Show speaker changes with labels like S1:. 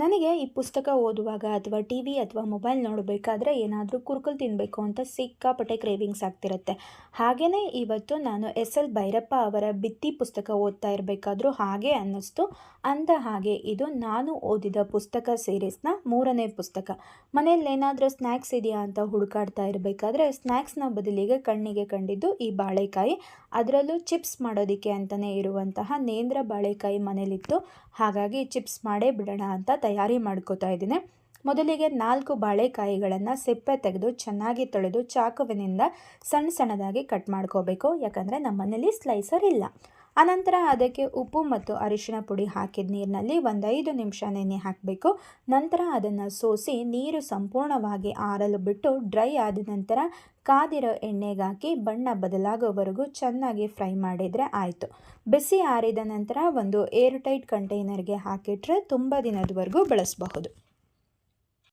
S1: ನನಗೆ ಈ ಪುಸ್ತಕ ಓದುವಾಗ ಅಥವಾ ಟಿ ವಿ ಅಥವಾ ಮೊಬೈಲ್ ನೋಡಬೇಕಾದ್ರೆ ಏನಾದರೂ ಕುರ್ಕುಲ್ ತಿನ್ನಬೇಕು ಅಂತ ಸಿಕ್ಕಾಪಟ್ಟೆ ಕ್ರೇವಿಂಗ್ಸ್ ಆಗ್ತಿರುತ್ತೆ. ಹಾಗೆಯೇ ಇವತ್ತು ನಾನು ಎಸ್ ಎಲ್ ಭೈರಪ್ಪ ಅವರ ಬಿತ್ತಿ ಪುಸ್ತಕ ಓದ್ತಾ ಇರಬೇಕಾದ್ರೂ ಹಾಗೆ ಅನ್ನಿಸ್ತು. ಅಂದ ಹಾಗೆ ಇದು ನಾನು ಓದಿದ ಪುಸ್ತಕ ಸೀರೀಸ್ನ ಮೂರನೇ ಪುಸ್ತಕ. ಮನೆಯಲ್ಲಿ ಏನಾದರೂ ಸ್ನ್ಯಾಕ್ಸ್ ಇದೆಯಾ ಅಂತ ಹುಡುಕಾಡ್ತಾ ಇರಬೇಕಾದ್ರೆ ಸ್ನ್ಯಾಕ್ಸ್ನ ಬದಲಿಗೆ ಕಣ್ಣಿಗೆ ಕಂಡಿದ್ದು ಈ ಬಾಳೆಕಾಯಿ. ಅದರಲ್ಲೂ ಚಿಪ್ಸ್ ಮಾಡೋದಕ್ಕೆ ಅಂತಲೇ ಇರುವಂತಹ ನೇಂದ್ರ ಬಾಳೆಕಾಯಿ ಮನೇಲಿತ್ತು. ಹಾಗಾಗಿ ಚಿಪ್ಸ್ ಮಾಡೇ ಬಿಡೋಣ ಅಂತ ತಯಾರಿ ಮಾಡ್ಕೋತಾ ಇದ್ದೀನಿ. ಮೊದಲಿಗೆ ನಾಲ್ಕು ಬಾಳೆಕಾಯಿಗಳನ್ನು ಸಿಪ್ಪೆ ತೆಗೆದು ಚೆನ್ನಾಗಿ ತೊಳೆದು ಚಾಕುವಿನಿಂದ ಸಣ್ಣ ಸಣ್ಣದಾಗಿ ಕಟ್ ಮಾಡ್ಕೋಬೇಕು. ಯಾಕಂದರೆ ನಮ್ಮನೇಲಿ ಸ್ಲೈಸರ್ ಇಲ್ಲ. ಅನಂತರ ಅದಕ್ಕೆ ಉಪ್ಪು ಮತ್ತು ಅರಿಶಿನ ಪುಡಿ ಹಾಕಿದ ನೀರಿನಲ್ಲಿ ಒಂದೈದು ನಿಮಿಷ ನೆನೆ ಹಾಕಬೇಕು. ನಂತರ ಅದನ್ನು ಸೋಸಿ ನೀರು ಸಂಪೂರ್ಣವಾಗಿ ಆರಲು ಬಿಟ್ಟು ಡ್ರೈ ಆದ ನಂತರ ಕಾದಿರೋ ಎಣ್ಣೆಗಾಕಿ ಬಣ್ಣ ಬದಲಾಗೋವರೆಗೂ ಚೆನ್ನಾಗಿ ಫ್ರೈ ಮಾಡಿದರೆ ಆಯಿತು. ಬಿಸಿ ಆರಿದ ನಂತರ ಒಂದು ಏರ್ ಟೈಟ್ ಕಂಟೈನರ್ಗೆ ಹಾಕಿಟ್ರೆ ತುಂಬ ದಿನದವರೆಗೂ ಬಳಸಬಹುದು.